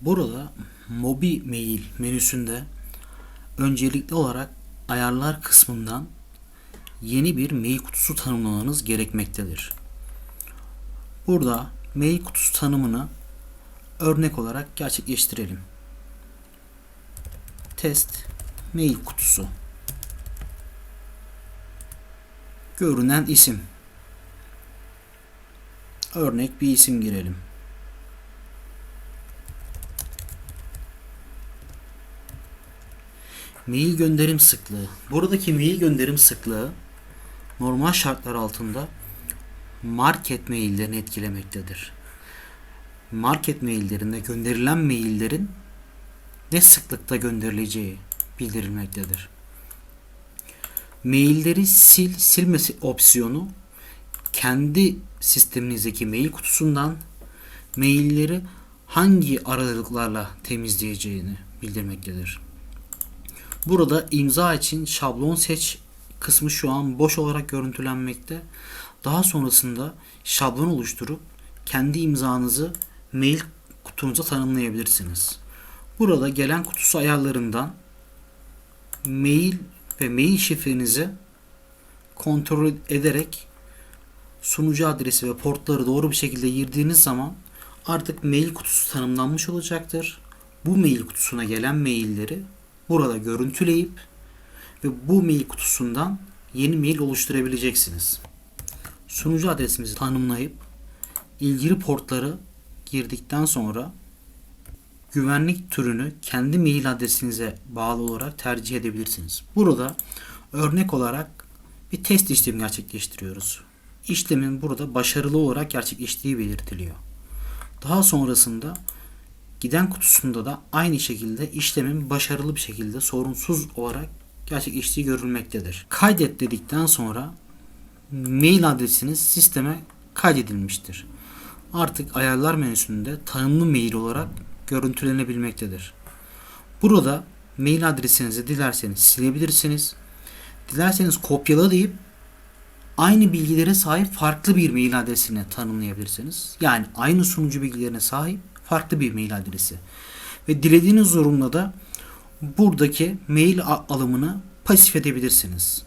Burada Mobi Mail menüsünde öncelikli olarak ayarlar kısmından yeni bir mail kutusu tanımlamanız gerekmektedir. Burada mail kutusu tanımını örnek olarak gerçekleştirelim. Test mail kutusu. Görünen isim. Örnek bir isim girelim. Mail gönderim sıklığı. Buradaki mail gönderim sıklığı normal şartlar altında market maillerini etkilemektedir. Market maillerinde gönderilen maillerin ne sıklıkta gönderileceği bildirilmektedir. Mailleri sil silmesi opsiyonu kendi sisteminizdeki mail kutusundan mailleri hangi aralıklarla temizleyeceğini bildirmektedir. Burada imza için şablon seç kısmı şu an boş olarak görüntülenmekte. Daha sonrasında şablon oluşturup kendi imzanızı mail kutunuza tanımlayabilirsiniz. Burada gelen kutusu ayarlarından mail ve mail şifrenizi kontrol ederek sunucu adresi ve portları doğru bir şekilde girdiğiniz zaman artık mail kutusu tanımlanmış olacaktır. Bu mail kutusuna gelen mailleri burada görüntüleyip ve bu mail kutusundan yeni mail oluşturabileceksiniz. Sunucu adresimizi tanımlayıp ilgili portları girdikten sonra güvenlik türünü kendi mail adresinize bağlı olarak tercih edebilirsiniz. Burada örnek olarak bir test işlemi gerçekleştiriyoruz. İşlemin burada başarılı olarak gerçekleştiği belirtiliyor. Daha sonrasında giden kutusunda da aynı şekilde işlemin başarılı bir şekilde sorunsuz olarak gerçekleştiği görülmektedir. Kaydet dedikten sonra mail adresiniz sisteme kaydedilmiştir. Artık ayarlar menüsünde tanımlı mail olarak görüntülenebilmektedir. Burada mail adresinizi dilerseniz silebilirsiniz. Dilerseniz kopyala deyip aynı bilgilere sahip farklı bir mail adresini tanımlayabilirsiniz. Yani aynı sunucu bilgilerine sahip farklı bir mail adresi. Ve dilediğiniz durumda da buradaki mail alımını pasif edebilirsiniz.